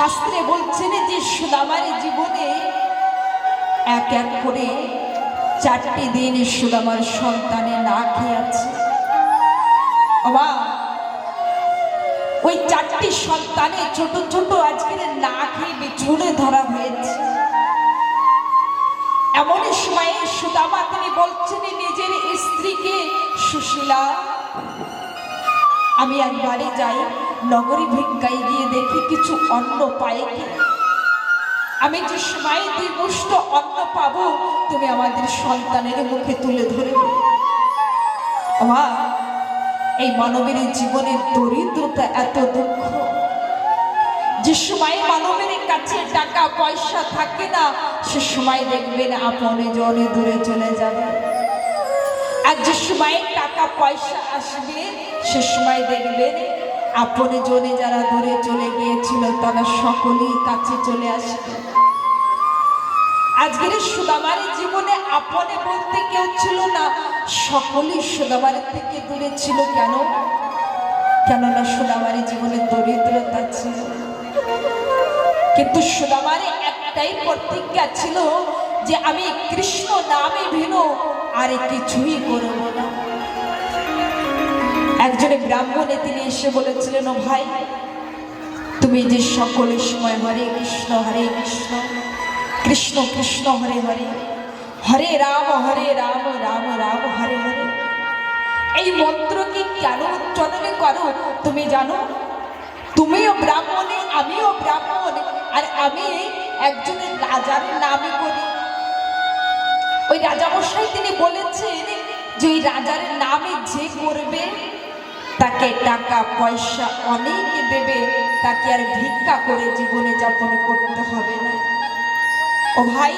শাস্ত্রে বলছেন যে সুদামার জীবনে এক এক করে চারটি দিন সুদামার সন্তানে না খেয়ে আছে বাবা, ওই চারটি সন্তানে ছোট ছোট আজকের না খেয়ে বিছুনে ধরা হয়েছে। এমন সময়ে সুদামা তিনি বলছেন, নিজের স্ত্রীকে সুশীলা, আমি একবারে যাই নগরী ভিক্ষায় গিয়ে দেখি কিছু অন্ন পাই কি? আমি যে সময় দুই মুষ্ট অন্ন পাবো, তুমি আমাদের সন্তানের মুখে তুলে আমার এই মানবের জীবনের দরিদ্রতা এত দুঃখ। যে সময় মানবের কাছে টাকা, পয়সা থাকে না, সে সময় দেখবেন আপনি জনে দূরে চলে যাবে। আর যে সময় টাকা, পয়সা আসবে, সে সময় দেখবেন আপনে জনে যারা দূরে চলে গিয়েছিল, তারা সকলেই কাছে চলে আসবে আজকের সুদামার জীবনে আপনে বলতে কেউ ছিল না, সকলেই সুদামার থেকে দূরে ছিল কেন? কেননা সুদামার জীবনে দরিদ্রতা ছিল। কিন্তু সুদামারে একটাই প্রতিজ্ঞা ছিল যে আমি কৃষ্ণ নামে ভিন্ন, আর কিছুই করব না। একজনে ব্রাহ্মণে তিনি এসে বলেছিলেন, ও ভাই, তুমি যে সকলের সময় হরে কৃষ্ণ হরে কৃষ্ণ কৃষ্ণ কৃষ্ণ, হরে হরে হরে রাম হরে রাম রাম রাম, হরে হরে, এই মন্ত্রকে কেন উচ্চারণ করো? তুমি জানো? তুমিও ব্রাহ্মণে, আমিও ব্রাহ্মণ, আর আমি একজনের রাজার নামে করি। ওই রাজামশাই তিনি বলেছেন যে ওই রাজার নামে যে করবে তাকে টাকা, পয়সা অনেক দেবে, তাকে আর ভিক্ষা করে জীবনে যাপন করতে হবে না। ও ভাই,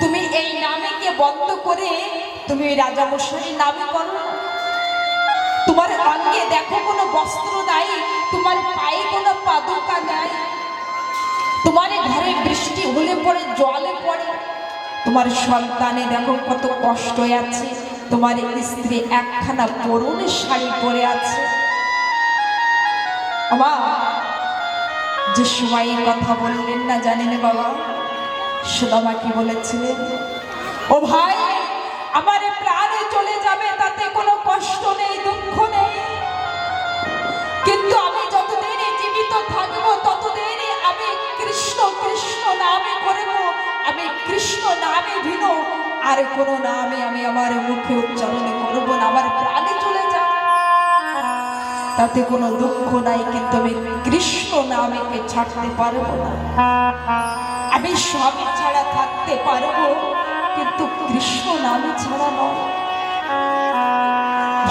তুমি এই নামেকে বন্ধ করে তুমি ওই রাজামশাইয়ের নামে করো তোমার অঙ্গে দেখো কোনো বস্ত্র নাই, তোমার পায়ে কোনো পাদুকা নাই। তোমার ঘরে বৃষ্টি হলে পরে জলে পড়ে। তোমার সন্তানে দেখো কত কষ্ট আছে, তোমার স্ত্রী একখানা পরুণ শাড়ি পরে আছে। আমার যে সময় কথা বললেন না জানেন বাবা সুদামা কি বলেছিলেন? ও ভাই, আমার প্রাণে চলে যাবে, তাতে কোনো কষ্ট নেই, দুঃখ নেই। কিন্তু আমি যতদিন জীবিত থাকব ততদিন আমি কৃষ্ণ কৃষ্ণ নামে করব, আমি কৃষ্ণ নামে ভিনো, আর কোনো নামে আমি আমার মুখে উচ্চারণ করব না, আমার প্রাণে চলে যাবে। তাতে কোনো দুঃখ নাই, কিন্তু আমি কৃষ্ণ নামেকে ছাড়তে পারব না। আমি স্বামী ছাড়া থাকতে পারব, কিন্তু কৃষ্ণ নামে ছাড়া নয়।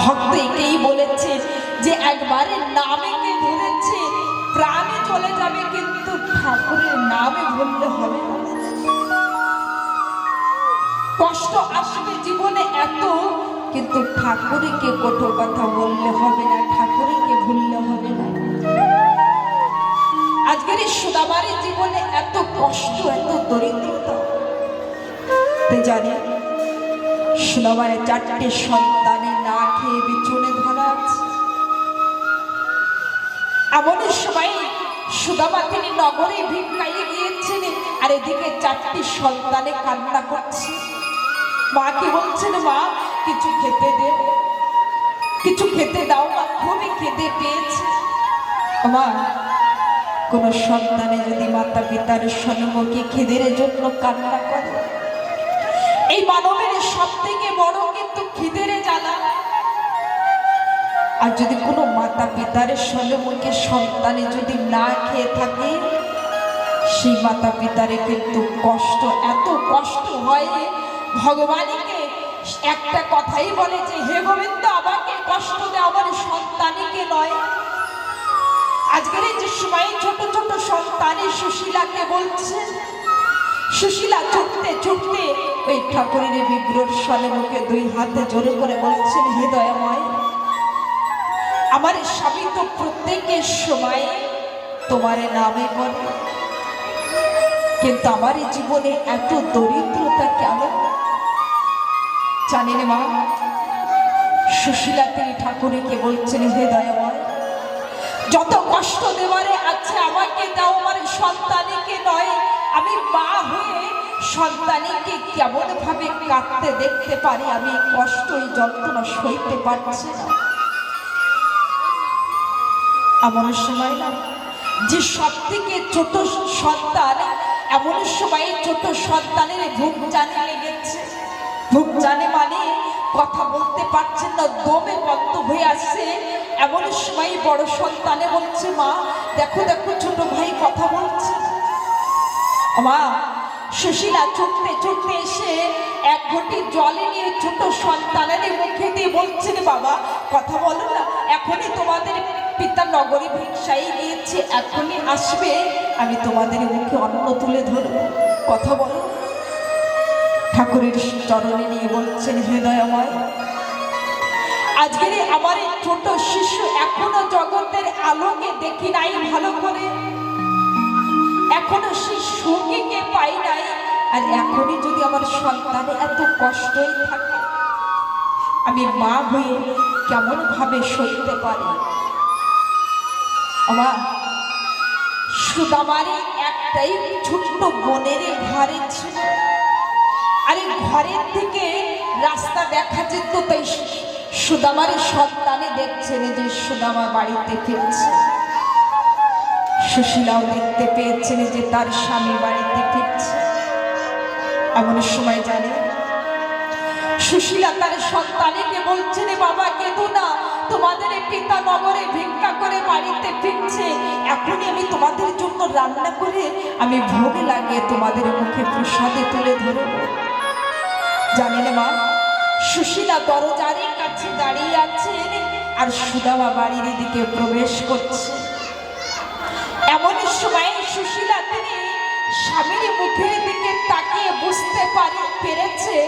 ভক্ত একেই বলেছে যে একবারে নামেকে ধরেছে প্রাণে চলে যাবে, কিন্তু ঠাকুরের নামে ভুললে হবে কষ্ট আসবে জীবনে এত, কিন্তু ঠাকুরকে কঠোর কথা বললে হবে না। ঠাকুরকে ভুললে হবে না। আজকের এই সুদামারের জীবনে এত কষ্ট, এত দরিদ্রতা। জানি সুদামারের চারটে সন্তানে না খেয়ে বিছুনে ধরা আছে। এমন সময় সুদামা তিনি নগরে ভিক্ষাইয়ে গিয়েছেন, আর এদিকে চারটি সন্তানে কান্না করছে। মা কি বলছেন, মা, কিছু খেতে দে। কিছু খেতে দাও মা খুবই খেতে পেয়েছে। মা কোন সন্তানে যদি মাতা পিতার সম্মুখে খেদের জন্য কান্না করে, এই মানবের সব থেকে বড় কিন্তু খিদের জ্বালা। আর যদি কোনো মাতা পিতার সম্মুখে সন্তানে যদি না খেয়ে থাকে, সেই মাতা পিতারে কিন্তু কষ্ট, এত কষ্ট হয়, ভগবানকে একটা কথাই বলে যে, হে গোবিন্দ, আমাকে কষ্ট দে আমার সন্তানকে নয়। আজকের এই যে সময় ছোট ছোট সন্তানের সুশীলাকে বলছে, সুশীলা চুটতে চুটতে ওই ঠাকুরের বিগ্রহ সলে মুখে দুই হাতে জোরে করে বলছেন হৃদয়ময় আমার স্বামী তো প্রত্যেকের সময় তোমার নামে করে কিন্তু আমার জীবনে এত দরিদ্রতা কেন? জানেন মা, সুশীলা তিনি ঠাকুরকে বলছেন, হে দয়াময়, যত কষ্ট দেওয়ারে আছে আমাকে দাও, আমার সন্তানীকে নয়, আমি মা হয়ে সন্তানীকে কেমনভাবে কাঁদতে দেখতে পারি, আমি কষ্টই, যন্ত্রণা সইতে পারছি না। এমন সময় না, যে সব থেকে ছোট সন্তান, এমন সময় ছোট সন্তানের ভুগ জানিলে ভুক জানে মানে কথা বলতে পারছেন না, দমে বন্ধ হয়ে আসছে। এমন সময় বড় সন্তানে বলছে, মা, দেখো দেখো, ছোট ভাই কথা বলছে। মা, সুশীলা চুটতে চুটতে এসে এক ঘটি জলে নিয়ে ছোট সন্তানের মুখে দিয়ে বলছেন বাবা, কথা বলো না, এখনই তোমাদের পিতা নগরী ভিক্ষায় গিয়েছে, এখনই আসবে, আমি তোমাদের মুখে অন্ন তুলে ধরবো। কথা বলো। ঠাকুরের চরণে নিয়ে বলছেন, হৃদয়ময়, আজকের আমার এই ছোট শিশু এখনও জগতের আলোকে দেখি নাই ভালো করে। এখনও সেই সঙ্গীকে পাই নাই। আর এখনই যদি আমার সন্তানে এত কষ্টই থাকে, আমি মা হয়ে কেমন ভাবে সইতে পারি? আমার সুদামারে একটাই ছোট্ট বোনের ঘরে ছিল। আর ঘরের থেকে রাস্তা দেখা যেত তাই সুদামার সন্তানে দেখছেন যে সুদামা বাড়িতে ফিরছে। সুশীলাও দেখতে পেয়েছেন যে তার স্বামী বাড়িতে ফিরছে। এমন সময় জানে, সুশীলা তার সন্তানকে বলছে, রে বাবা, কেঁদো না। তোমাদের পিতা নগরে ভিক্ষা করে বাড়িতে ফিরছে। এখনই আমি তোমাদের জন্য রান্না করে আমি ভোগ লাগিয়ে তোমাদের মুখে প্রসাদে তুলে ধরব। জানেন মা, সুশীলা দরজার কাছে দাঁড়িয়ে আছেন আর সুদামা বাড়ির দিকে প্রবেশ করছে। এমন সময় সুশীলা তিনি স্বামীর মুখের দিকে তাকিয়ে বুঝতে পারে পেরেছে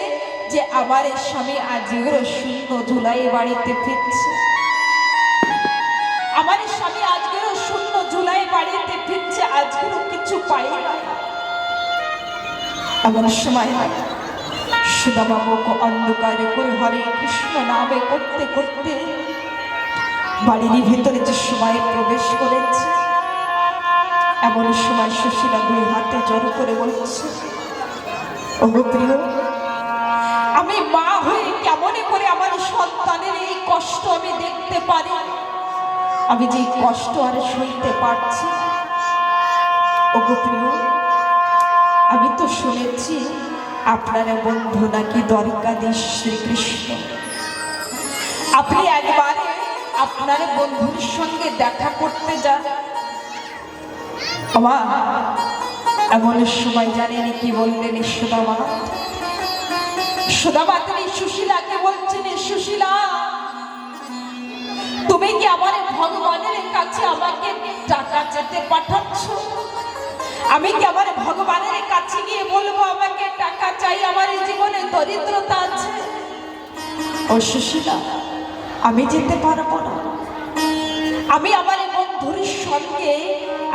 যে আমার স্বামী আজকেরও শূন্য জুলাই বাড়িতে ফিরছে। আমার স্বামী আজকেরও শূন্য জুলাই বাড়িতে ফিরছে আজকেরও কিছু পাই না। এমন সময় হয় সুদামা মুখ অন্ধকারে করে হরে কৃষ্ণ নামে করতে করতে বাড়ির ভিতরে যে সময় প্রবেশ করেছে, এমন সময় সুশীলা দুই হাতে জড় করে বলছে আমি মা হয়ে কেমনে করে আমার সন্তানের এই কষ্ট আমি দেখতে পারি? আমি যে কষ্ট আর সইতে পারছি প্রিয়, আমি তো শুনেছি আপনার বন্ধু নাকি দ্বারকাধী শ্রীকৃষ্ণ? আপনি একবারে আপনার বন্ধুর সঙ্গে দেখা করতে যান। আমা, এমন সময় জানেন কি বললেন সুদামা? সুদামা, তিনি সুশীলাকে বলছেন সুশীলা, তুমি কি আমার ভগবানের কাছে আমাকে টাকা যেতে পাঠাচ্ছ? আমি কি আমার ভগবানের কাছে গিয়ে বলব আমাকে টাকা চাই? আমার জীবনে দরিদ্রতা আছে। ও সুশীলা, আমি যেতে পারব না। আমি আমার বন্ধুর সঙ্গে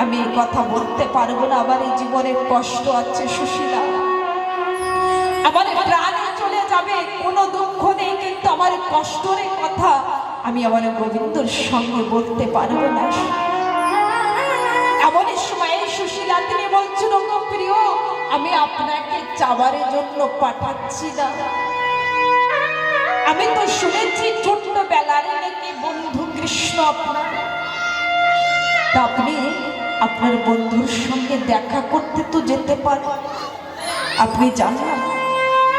আমি কথা বলতে পারব না। আমার এই জীবনে কষ্ট আছে সুশীলা। আমার প্রাণে চলে যাবে, কোনো দুঃখ নেই, কিন্তু আমার কষ্টের কথা আমি আমার গোবিন্দর সঙ্গে বলতে পারব না। সুশীলা তিনি বলছেন প্রিয়, আমি আপনাকে চাবার জন্য পাঠাচ্ছি না। আমি তো শুনেছি ছোট্ট বেলার নাকি বন্ধু কৃষ্ণ আপনার। তা আপনি আপনার বন্ধুর সঙ্গে দেখা করতে তো যেতে পারেন। আপনি জানেন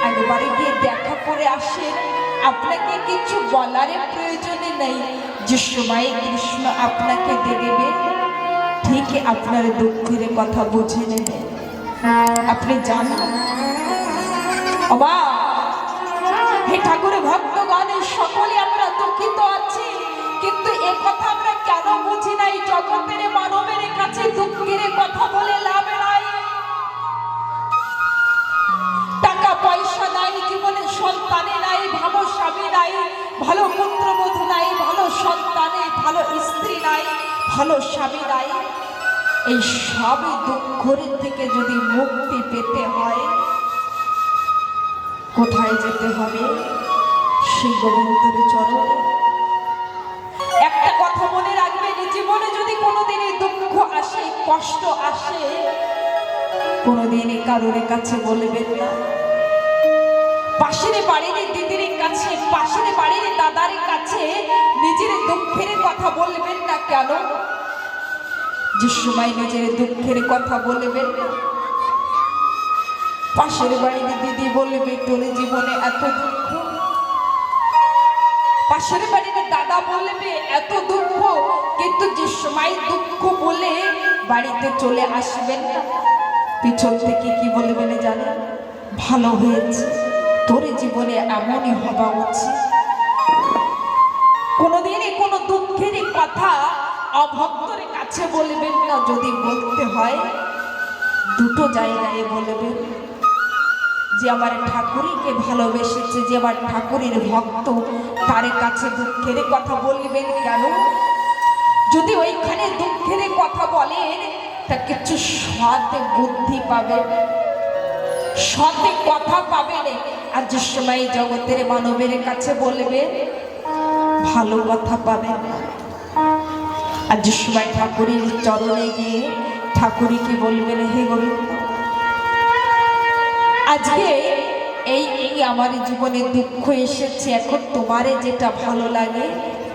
একবারে গিয়ে দেখা করে আসেন। আপনাকে কিছু বলার প্রয়োজনে নেই। যে সময় কৃষ্ণ আপনাকে দেখবে ঠিক আপনার দুঃখের কথা বুঝে নেবে। আপনি জানেন? অবা হে ঠাকুর ভক্তগণের সকলে আমরা দুঃখিত আছি, কিন্তু এ কথা আমরা কেন বুঝি নাই? জগতের, মানবের কাছে দুঃখের কথা বলে লাভ জীবনে সন্তানে নাই, ভালো স্বামী নাই, ভালো পুত্রবধূ নাই, ভালো সন্তানে, ভালো স্ত্রী নাই, ভালো স্বামী নাই। এই সবই দুঃখের থেকে যদি মুক্তি পেতে হয়, কোথায় যেতে হবে? সেই গোবিন্দের চরণ। একটা কথা মনে রাখবেন জীবনে যদি কোনোদিনই দুঃখ আসে, কষ্ট আসে, কোনোদিনই কারোর কাছে বলবেন না। পাশের বাড়ির দিদির কাছে, পাশের বাড়ির দাদার কাছে নিজের দুঃখের কথা বলবেন না কেন? যে সময় নিজের দুঃখের কথা বলবেন না। পাশের বাড়ির দিদি বলবে, তোর জীবনে এত দুঃখ? পাশের বাড়ির দাদা বলবে, এত দুঃখ? কিন্তু যে সময় দুঃখ বলে বাড়িতে চলে আসবেন না। পিছন থেকে কি বলবেন জানেন? ভালো হয়েছে। তোর জীবনে এমনই হওয়া উচিত। কোনোদিনই কোনো দুঃখের কথা অভক্তর কাছে বলবেন না, যদি বলতে হয়। দুটো জায়গায় বলবেন যে, আমার ঠাকুরকে ভালোবেসেছে যে, আমার ঠাকুরের ভক্ত, তার কাছে দুঃখের কথা বলবেন কেন? যদি ওইখানে দুঃখের কথা বলেন, তা কিছু সৎ বুদ্ধি পাবে সৎ কথা পাবেন। আর যে জগতের মানবের কাছে বলবে, ভালো কথা পাবে আর যে ঠাকুরের চরণে গিয়ে ঠাকুরকে বলবেন হে গোবিন্দ, আজকে এই এই আমার জীবনে দুঃখ এসেছে, এখন তোমারে যেটা ভালো লাগে,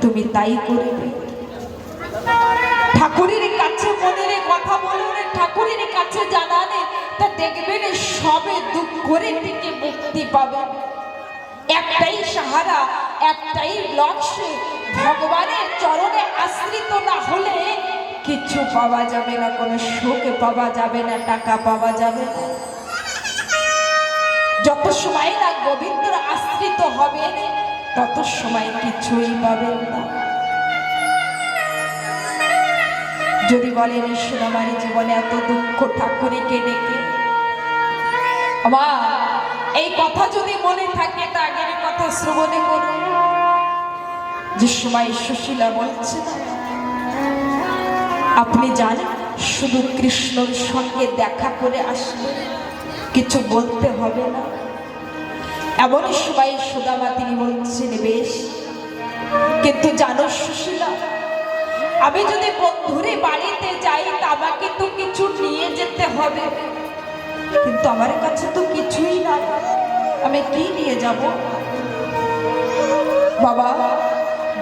তুমি তাই করবে। ঠাকুরের কাছে মনের কথা বলুন, ঠাকুরের কাছে জানানে দেখবেন সবে দুঃখের থেকে মুক্তি পাবেন একটাই সাহারা, একটাই লক্ষ্য ভগবানের চরণে আশ্রিত না হলে কিছু পাওয়া যাবে না, কোনো সুখ পাওয়া যাবে না, টাকা পাওয়া যাবে না। যত সময় না গোবিন্দর আশ্রিত হবেন তত সময় কিছুই পাবেন না। যদি বলেন, ঈশ্বর আমার জীবনে এত দুঃখ ঠাকুরকে ডেকে মা এই কথা যদি মনে থাকে তা আগের কথা শ্রবণে করুন যে সময় সুশীলা বলছে আপনি জানেন, শুধু কৃষ্ণর সঙ্গে দেখা করে আসলে কিছু বলতে হবে না। এমন সময় সুদামা তিনি বলছেন, বেশ, কিন্তু জানো সুশীলা, আমি যদি বন্ধুরে বাড়িতে যাই তা আমাকে তো কিছু নিয়ে যেতে হবে। কিন্তু আমার কাছে তো কিছুই না আমি কি নিয়ে যাব? বাবা,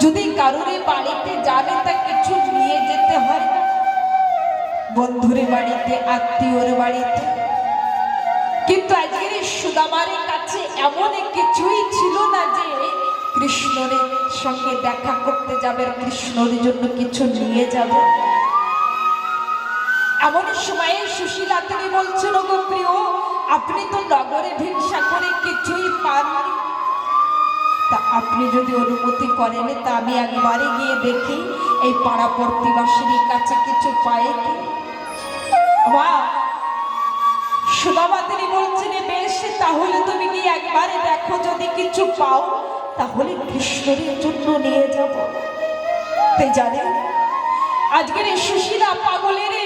যদি কারোরে বাড়িতে যাবে তা কিছু নিয়ে যেতে হয়। বন্ধুরে বাড়িতে, আত্মীয়র বাড়িতে। কিন্তু আজকের সুদামার কাছে এমন কিছুই ছিল না যে কৃষ্ণের সঙ্গে দেখা করতে যাবে কৃষ্ণর জন্য কিছু নিয়ে যাবে। এমন সময়ে সুশীলা তিনি বলছেন গো প্রিয়, আপনি তো নগরে ভিক্ষা করে কিছুই পাননি। তা আপনি যদি অনুমতি করেন, তা আমি একবারে গিয়ে দেখি, এই পাড়া প্রতিবাসীর কাছে কিছু পায় কি? সুদামা তিনি বলছেন, বেশ, তাহলে তুমি কি একবারে দেখো, যদি কিছু পাও, তাহলে কৃষ্ণের জন্য নিয়ে যাব। তাই জানেন আজকের এই সুশীলা পাগলের মতনে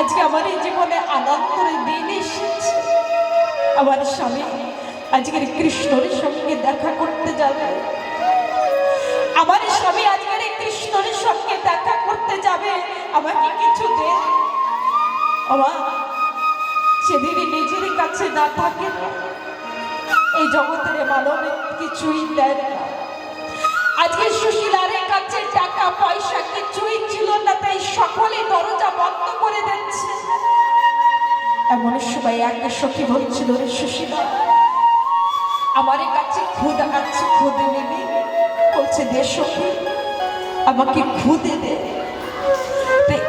আজকে আমার এই জীবনে আনন্দের দিন এসেছে। আমার স্বামী আজকের কৃষ্ণের সঙ্গে দেখা করতে যাবে। আমার স্বামী আজকের কৃষ্ণের সঙ্গে দেখা করতে যাবে। আমাকে কিছু দে। আমার সেদিন নিজের কাছে না থাকে। এই জগতের মানবে কিছুই দেয় আজকে সুশীলার কাছে টাকা পয়সা কিছুই ছিল না। তাই সকলে দরজা বন্ধ করে দিচ্ছে। এমন সবাই এক সখী বলছিল, রে সুশীলা, আমার কাছে খুদ আছে, খুদ নেবে। বলছে, দে সখী, আমাকে খুদে দে।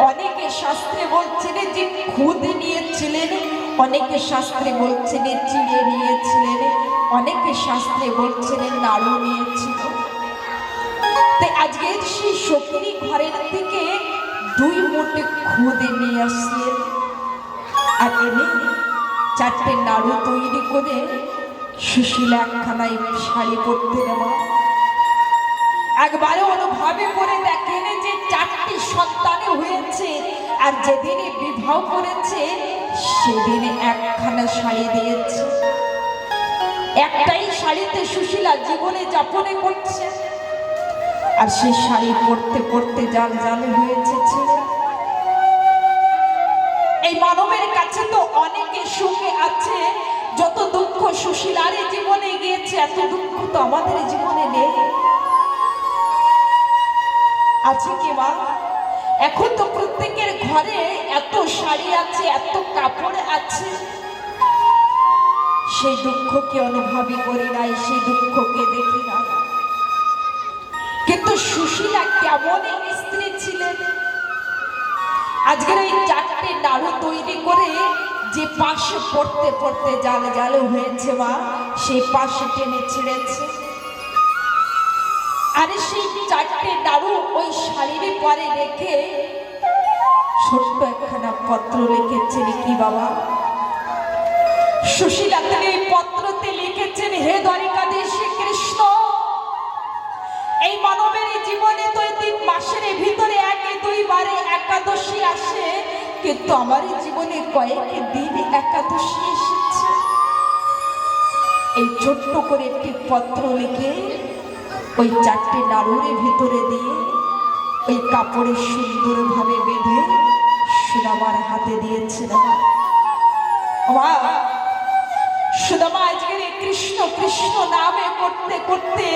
অনেকে শাস্ত্রে বলছেন, যে খুদ নিয়েছিলেন, অনেকে শাস্ত্রে বলছেন চিড়ে নিয়েছিলেন, অনেকে শাস্ত্রে বলছেন নাড়ু নিয়েছিল। তাই আজকে সেই সখিনী ঘরের থেকে দুই মোটে খুদে নিয়ে আসলেন আর এনে চারটে নাড়ু তৈরি করে সুশীলা একখানায় শাড়ি পরতে নেওয়া একবারে অনুভবে করে দেখেন যে চারটি সন্তানে হয়েছে, আর যেদিনে বিবাহ করেছে, সেদিনে একখানা শাড়ি দিয়েছে। একটাই শাড়িতে সুশীলা জীবনে যাপনে করছে। আর সেই শাড়ি পরতে পরতে জাল জালে হয়েছে এই মানবের কাছে তো অনেকে সুখে আছে। যত দুঃখ সুশীলার জীবনে গিয়েছে, এত দুঃখ তো আমাদের জীবনে নেই। আছে কি মা? এখন তো প্রত্যেকের ঘরে এত শাড়ি আছে, এত কাপড় আছে। সেই দুঃখকে অনুভবই করি নাই, সেই দুঃখকে দেখি না। কিন্তু সুশীলা কেমন স্ত্রী ছিলেন? আজকের এই চারটে নাড়ু তৈরি করে যে পাশে পড়তে পড়তে জাল জাল হয়েছে মা সেই পাশে টেনে ছিঁড়েছে। আরে সেই চারটে নাড়ু ওই শাড়ির পরে রেখে ছোট্ট একখানা পত্র লিখেছেন কি বাবা? সুশীলা তিনি এই পত্রতে লিখেছেন, হে দ্বারিকাধীশ মানবের জীবনে তিন মাসের ভিতরে একে দুইবারে একাদশী আসে, কিন্তু আমার জীবনে কয়েক দিন একাদশী এসেছে। এই ছোট্ট করে একটি পত্র লিখে ওই চারটে নাড়ুরের ভিতরে দিয়ে ওই কাপড়ে সুন্দরভাবে বেঁধে সুদামার হাতে দিয়েছিল মা, সুদামা কৃষ্ণ কৃষ্ণ নামে করতে করতে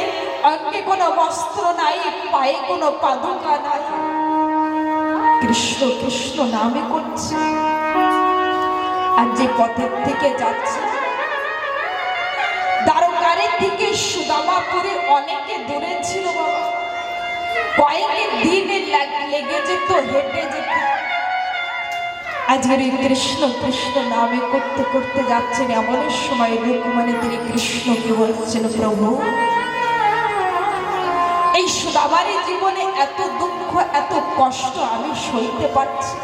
অঙ্গে কোনো বস্ত্র নাই, পায়ে কোনো পাদুকা নাই। কৃষ্ণ কৃষ্ণ নামে করছে। আর যে পথের থেকে যাচ্ছে, দ্বারকারের থেকে সুদামাপুরে অনেকে দূরে ছিল বাবা। কয়েক দিন লেগে যেত, হেঁটে যেত। আজকের এই কৃষ্ণ কৃষ্ণ নামে করতে করতে যাচ্ছেন এমন সময় লোকমানে তিনি কৃষ্ণকে বলছেন, প্রভু, এই সুদামারি জীবনে এত দুঃখ, এত কষ্ট আমি সইতে পারছি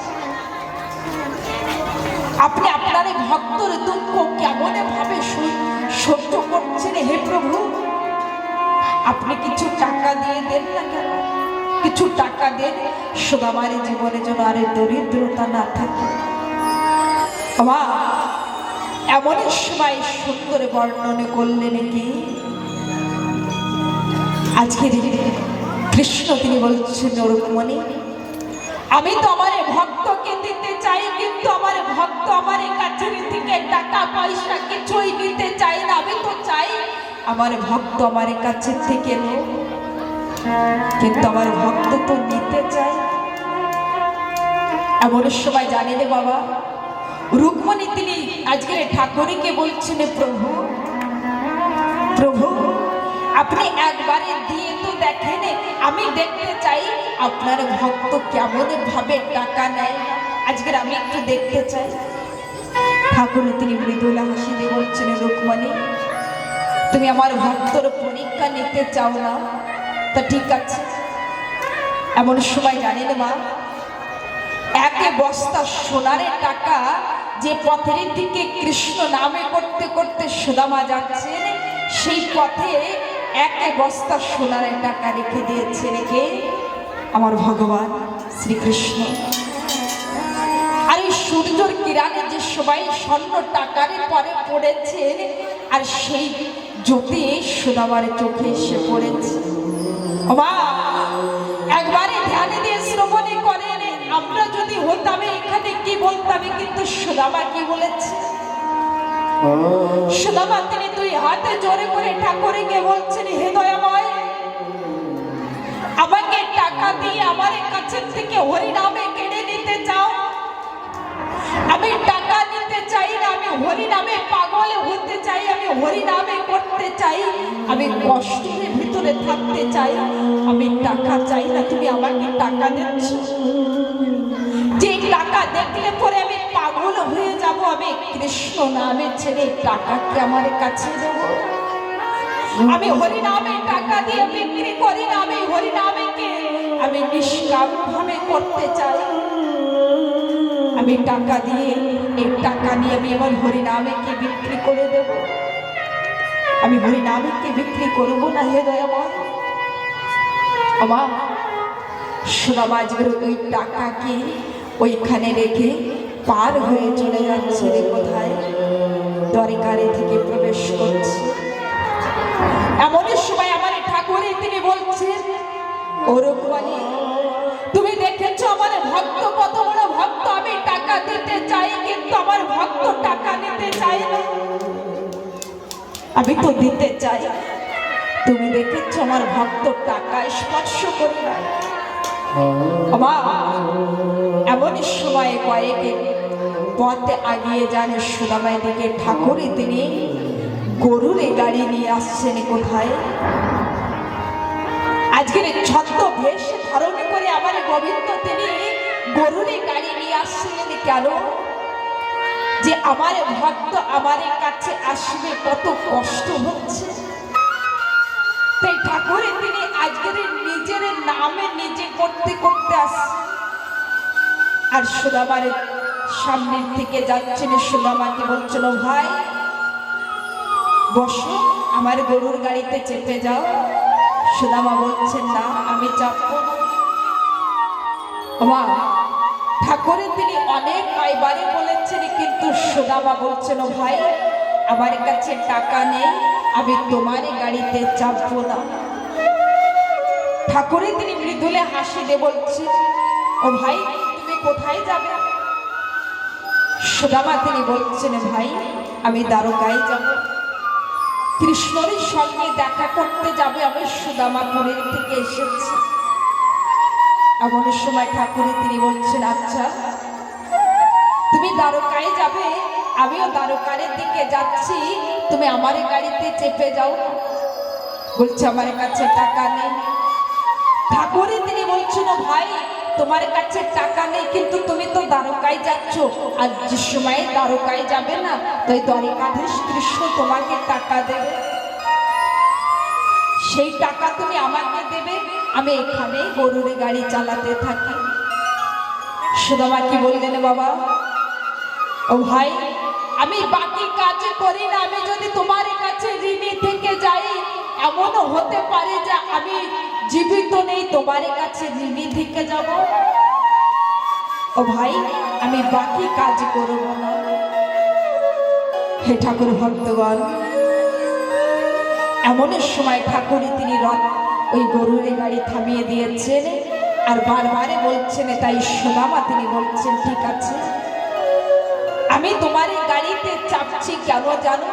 আপনি আপনার ভক্তর দুঃখ কেমন ভাবে সহ্য করছেন? হে প্রভু, আপনি কিছু টাকা দিয়ে দেন না কেন? কিছু টাকা দেন সুদামারি জীবনে যেন আর দরিদ্রতা না থাকে। এমন সময় সুন্দর বর্ণনে করলেন কি? আজকে কৃষ্ণ তিনি বলছেন রুক্মণি আমি তো আমার ভক্তকে দিতে চাই, কিন্তু আমার ভক্ত আমার কাছে থেকে টাকা, পয়সা কিছুই দিতে চাই না। আমি তো চাই আমার ভক্ত আমার কাছে থেকে নেই কিন্তু আমার ভক্ত তো নিতে চাই এমন সময় জানি রে বাবা, রুক্মণী তিনি আজকের ঠাকুরকে বলছেন, প্রভু প্রভু, আপনি একবারে দিয়ে তো দেখেন, আমি দেখতে চাই আপনার ভক্ত কেমন ভাবে টাকা নেয়। আজকের আমি একটু দেখতে চাই। ঠাকুর তিনি মৃদুলা হাসি দিয়ে বলছেন, রুকমণি, তুমি আমার ভক্তর পরীক্ষা নিতে চাও না। তা ঠিক আছে। এমন সময় জানেন মা, একে বস্তা সোনারের টাকা যে পথের দিকে কৃষ্ণ নামে করতে করতে সুদামা যাচ্ছেন, সেই পথে একে বস্তা সোনারের টাকা রেখে দিয়েছে রেখে আমার ভগবান শ্রীকৃষ্ণ। আর এই সূর্যর কিরানে যে সবাই স্বর্ণ টাকারে পরে পড়েছে আর সেই জ্যোতি সুদামার চোখে এসে পড়েছে। এখানে কি বলতাম কিন্তু সুদামা কি বলেছে? সুদামা, তিনি দুই হাতে জোরে করে ঠাকুরকে বলছেন, হে দয়াময়, আমাকে টাকা দিয়ে আমার কাছে থেকে হরিনামে কেড়ে নিতে চাও? আমি টাকা নিতে চাই না, আমি হরিনামে পাগলে হতে চাই, আমি হরিনামে করতে চাই, আমি কষ্টের ভিতরে থাকতে চাই, আমি টাকা চাই না, তুমি আমাকে টাকা দিচ্ছ? যে টাকা দেখলে পরে আমি পাগল হয়ে যাব, আমি কৃষ্ণ নামে ছেড়ে টাকাকে আমার কাছে দেব। আমি হরিনামে টাকা দিয়ে বিক্রি করি না, আমি হরিনামেকে আমি নিষ্কাম ভাবে করতে চাই। আমি টাকা দিয়ে, এই টাকা নিয়ে আমি আমার হরিনামেকে বিক্রি করে দেব। আমি হরিনামেকে বিক্রি করব না হে দয়াময়। আমার আজকের ওই টাকাকে ওইখানে রেখে পার হয়ে চলে যাচ্ছে রে কোথায়? দরকারে থেকে প্রবেশ করছে। এমনই সময় আমার ঠাকুরে তিনি বলছেন ওরকমানি তুমি দেখেছ আমার ভক্ত, কত বড় ভক্ত? আমি টাকা দিতে চাই, কিন্তু আমার ভক্ত টাকা নিতে চাই না। আমি তো দিতে চাই। তুমি দেখেছ আমার ভক্ত টাকা স্পর্শ করি না। এমন সময় কয়েক পথে আগিয়ে যান সুদামায় দিকে। ঠাকুরই তিনি গরুরে গাড়ি নিয়ে আসছেন কোথায়? আজকের ছদ্ম আমার গোবিন্দ তিনি গরুরে গাড়ি নিয়ে আসছিলেন কেন? যে আমার ভক্ত আমার কাছে আসবে কত কষ্ট হচ্ছে। তাই ঠাকুরে তিনি আজকের নিজের নামে নিজে করতে করতে আসছে আর সুদামার সামনের থেকে যাচ্ছেন। সুদামাকে বলছিল, ভাই, বসো, আমার গরুর গাড়িতে চেপে যাও। সুদামা বলছেন, না, আমি চাপবো মা ঠাকুরে তিনি অনেক কয়বারে বলেছেন, কিন্তু সুদামা বলছেন ভাই, আমার কাছে টাকা নেই, আমি তোমার গাড়িতে চাপবো না। ঠাকুরে তিনি মৃদুলে হাসি দিয়ে বলছেন, ও ভাই, তুমি কোথায় যাবে? সুদামা তিনি বলছেন, ভাই, আমি দ্বারকায় যাব। কৃষ্ণের সঙ্গে দেখা করতে যাবে, আমি সুদামাপুরের থেকে এসেছি। এমন সময় ঠাকুরে তিনি বলছেন আচ্ছা তুমি দ্বারকায় যাবে, আমিও দ্বারকারের দিকে যাচ্ছি, তুমি আমার গাড়িতে চেপে যাও। বলছে, আমার কাছে টাকা নেই। ঠাকুরে তিনি বলছেন ভাই, তোমার কাছে টাকা নেই, কিন্তু তুমি তো দ্বারকায় যাচ্ছ। আর যে সময় দ্বারকায় যাবে না, তাই দ্বারিকাধীশ কৃষ্ণ তোমাকে টাকা দেবে। সেই টাকা তুমি আমাকে দেবে আমি এখানে গরুর গাড়ি চালাতে থাকি। সুদামা কি বললেন বাবা? ও ভাই, আমি বাকি কাজ করি না, আমি যদি তোমার কাছে ঋণী থেকে যাই এমনও হতে পারে যে আমি জীবিত নেই, তোমার কাছে ঋণী থেকে যাব? ও ভাই, আমি বাকি কাজ করব না। হে ঠাকুর ভক্তগণ, এমন সময় ঠাকুরই তিনি রথ ওই গরুর গাড়ি থামিয়ে দিয়েছেন আর বারবারে বলছেন তাই সুদামা তিনি বলছেন, ঠিক আছে। আমি তোমার এই গাড়িতে চাপছি কেন জানো?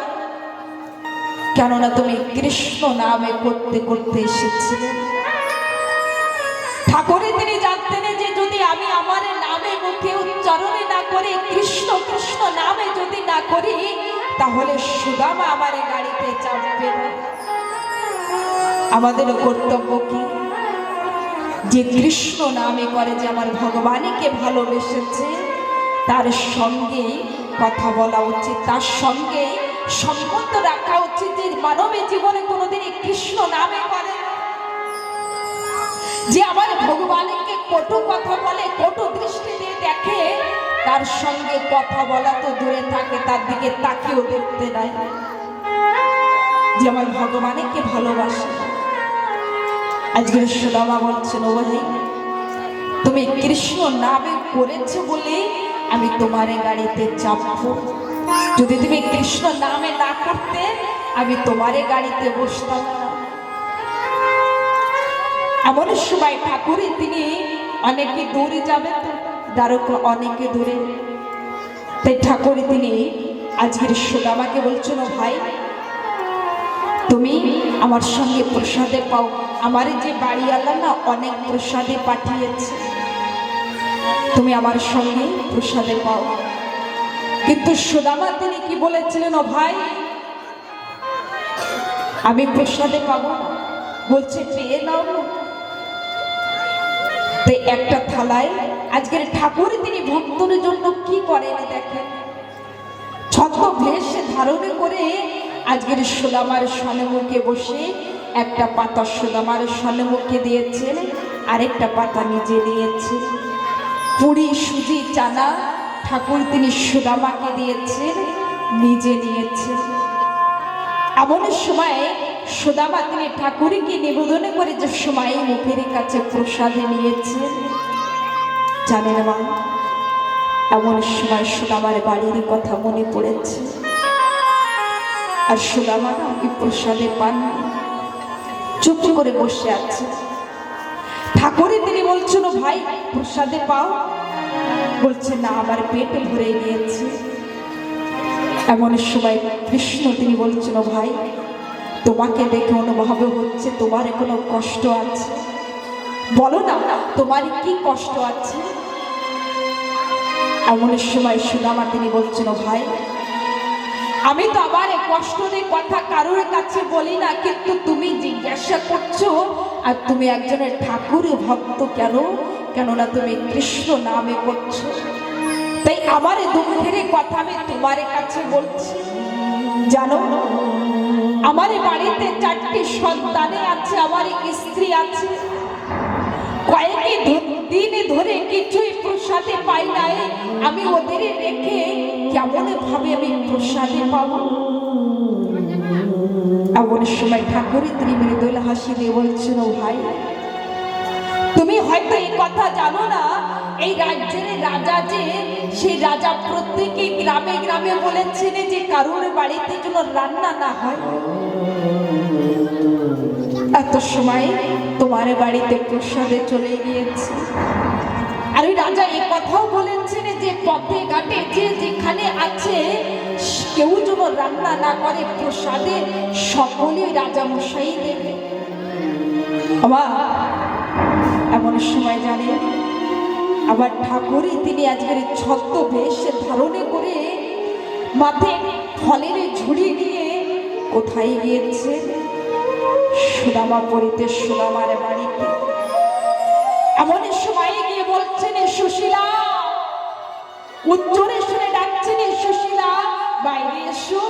কেননা তুমি কৃষ্ণ নামে করতে করতে এসেছিলে। ঠাকুরে তিনি জানতেন যে যদি আমি আমার নামে মুখে উচ্চারণে না করে, কৃষ্ণ কৃষ্ণ নামে যদি না করি, তাহলে সুদামা আমার গাড়িতে চাপবে না। আমাদেরও কর্তব্য কি? যে কৃষ্ণ নামে করে যে আমার ভগবানকে ভালোবেসেছে, তার সঙ্গে কথা বলা উচিত। তার সঙ্গে সম্বন্ধ রাখা উচিত যে মানবের জীবনে কোনোদিন কৃষ্ণ নামে করে। যে আমার ভগবানকে কটু কথা বলে, কটু দৃষ্টি দিয়ে দেখে, তার সঙ্গে কথা বলা তো দূরে থাকে, তার দিকে তাকিয়েও দেখতে দেয় যে আমার ভগবানকে ভালোবাসে। আজকের সুদামা বলছেন ও ভাই তুমি কৃষ্ণ নামে করেছ বলে আমি তোমার গাড়িতে চাপবো। যদি তুমি কৃষ্ণ নামে না করতে, আমি তোমার গাড়িতে বসতাম এমন সময় ঠাকুরে তিনি অনেকে দূরে যাবেন তো দ্বারকা অনেকে দূরে। তাই ঠাকুরে তিনি আজকের সুদামাকে বলছেন "ও ভাই, তুমি আমার সঙ্গে প্রসাদে পাও। আমার যে বাড়ি বাড়িওয়ালা না অনেক প্রসাদে পাঠিয়েছে। তুমি আমার সঙ্গে প্রসাদে পাও। কিন্তু সুদামা তিনি কি বলেছিলেন, ও ভাই, আমি প্রসাদে পাবো বলছে, পেয়ে নাও একটা থালায় আজকের ঠাকুর তিনি ভক্তদের জন্য কি করেন দেখেন? ছদ্ম ভেষ ধারণ করে আজকের সুদামার সন্মুখে বসে একটা পাতা সুদামার সন্মুখে দিয়েছেন আরেকটা পাতা নিজে নিয়েছে। পুরি সুজি চানা ঠাকুর তিনি সুদামাকে দিয়েছেন নিজে নিয়েছেন এমন সময় সুদামা তিনি ঠাকুরকে নিবেদন করে যে সময় মুখের কাছে প্রসাদে নিয়েছে। জানেন মা, এমন সময় সুদামার বাড়ির কথা মনে পড়েছে। আর সুদামা নাকি প্রসাদে পান চুপ করে বসে আছে। ঠাকুরে তিনি বলছেন, "ও ভাই, প্রসাদে পাও? বলছে, না, আমার পেট ভরে গিয়েছে। এমন সময় কৃষ্ণ তিনি বলছেন, "ও ভাই, তোমাকে দেখে অনুভব হচ্ছে, তোমার কোনো কষ্ট আছে? বলো না, তোমার কি কষ্ট আছে? এমন সময় সুদামা তিনি বলছেন, "ও ভাই আমি তো আবার এই কষ্টের কথা কারোর কাছে বলি না, কিন্তু তুমি জিজ্ঞাসা করছ, আর তুমি একজনের ঠাকুর ভক্ত কেন? কেননা তুমি কৃষ্ণ নামে করছ। তাই আমার দুঃখের কথা আমি তোমার কাছে বলছি। জানো, আমার বাড়িতে চারটি সন্তানে আছে, আমার স্ত্রী আছে। কয়েকটি ধ- দিন ধরে কিছুই প্রসাদে পাই নাই। আমি ওদের রেখে কেমন ভাবে আমি প্রসাদে পাবো? এমন সময় ঠাকুরের তিনি মৃদুল হাসি দিয়ে বলছেন "ও ভাই, তুমি হয়তো এই কথা জানো না, এই রাজ্যের রাজা যে সেই রাজা প্রত্যেকে গ্রামে গ্রামে বলেছেন যে কারোর বাড়িতে যেন রান্না না হয়। এত সময় তোমার বাড়িতে প্রসাদে চলে গিয়েছে। আর ওই রাজা এই কথাও বলেছেন যে পথে ঘাটে যে যেখানে আছে, কেউ যেন রান্না না করে প্রসাদে সকলে রাজা মশাই দেবে। আবার এমন সময় জানে আবার ঠাকুরই তিনি আজকের ছদ্মবেশ ধারণে করে মাথায় ফলের ঝুড়ি নিয়ে কোথায় গিয়েছে সুদামা পড়িতে সুদামার বাড়িতে। এমন সময় গিয়ে বলছেন সুশীলা উচ্চরে শুনে ডাকছেন সুশীলা, বাইরে এসো।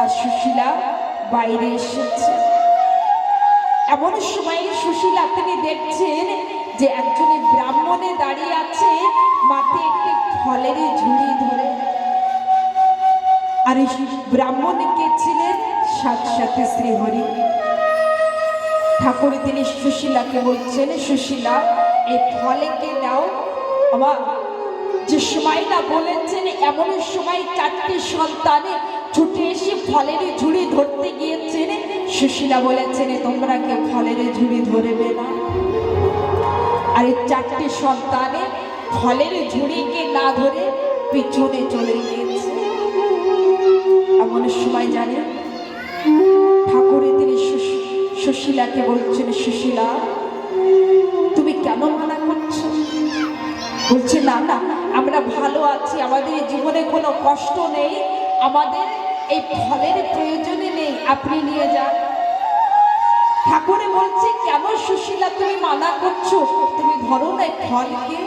আর সুশীলা বাইরে এসেছে। এমন সময় সুশীলা তিনি দেখছেন যে একজনে ব্রাহ্মণে দাঁড়িয়ে আছে মাথায় একটি ফলের ঝুড়ি ধরে। আর ব্রাহ্মণ কে ছিলেন? সাক্ষাৎ শ্রীহরি। ঠাকুর তিনি সুশীলাকে বলছেন, সুশীলা, এই ফলেকে নাও? আমার যে সময় না বলেছেন, এমন সময় চারটি সন্তানে ছুটে এসে ফলের ঝুড়ি ধরতে গিয়েছেন। সুশীলা বলেছেন, তোমরা কেউ ফলের ঝুড়ি ধরবে না? আর এই চারটি সন্তানে ফলের ঝুড়িকে না ধরে পিছনে চলে গিয়েছে। এমন সময় জানেন সুশীলাকে বলছেন, সুশীলা, তুমি কেমন মানা করছ? বলছে, না না, আমরা ভালো আছি, আমাদের জীবনে কোনো কষ্ট নেই, আমাদের এই ফলের প্রয়োজনে নেই, আপনি নিয়ে যান। ঠাকুরে বলছে, কেন সুশীলা তুমি মানা করছ? তুমি ধরো না ফলকে।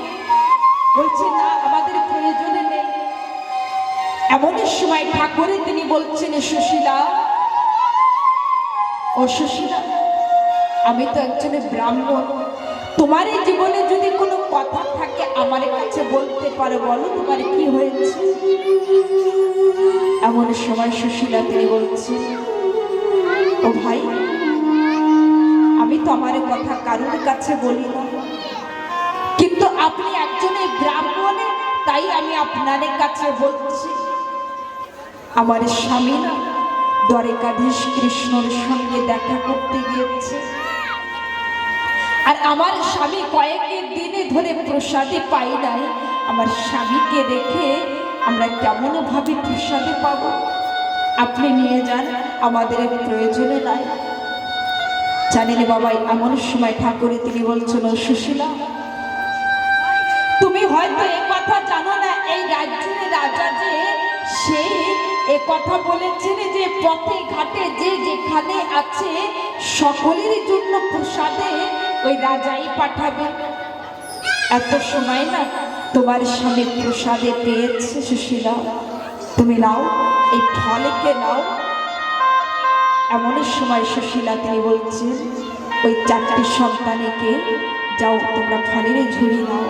বলছে, না, আমাদের প্রয়োজনে নেই। এমন সময় ঠাকুরে তিনি বলছেন, সুশীলা, ও সুশীলা আমি তো একজনের ব্রাহ্মণ। তোমার এই জীবনে যদি কোনো কথা থাকে আমার কাছে বলতে পারো, বলো তোমার কি হয়েছে? এমন সময় সুশীলা তিনি বলছে, ও ভাই, আমি তো আমার কথা কারোর কাছে বলি না। কিন্তু আপনি একজনের ব্রাহ্মণ, তাই আমি আপনার কাছে বলছি। আমার স্বামী দ্বারকাধীশ কৃষ্ণর সঙ্গে দেখা করতে গিয়েছে। আর আমার স্বামী কয়েকের দিনে ধরে প্রসাদে পাই নাই। আমার স্বামীকে দেখে আমরা কেমন ভাবে প্রসাদে পাব? আপনি নিয়ে যান, আমাদের প্রয়োজনে নাই। জানেন বাবা এমন সময় ঠাকুরে তিনি বলছেন, "ও সুশীলা, তুমি হয়তো এ কথা জানো না, এই রাজ্যের রাজা যে, সে এ কথা বলেছেন যে পথে ঘাটে যে যেখানে আছে, সকলের জন্য প্রসাদে ওই রাজাই পাঠাবে। এত সময় না তোমার স্বামী প্রসাদে পেয়েছে সুশীলা। তুমি নাও, এই ফলেকে নাও। এমন সময় সুশীলা তিনি বলছেন, ওই চারটি সন্তানেকে যাও, তোমরা ফলের ঝুড়ি নাও।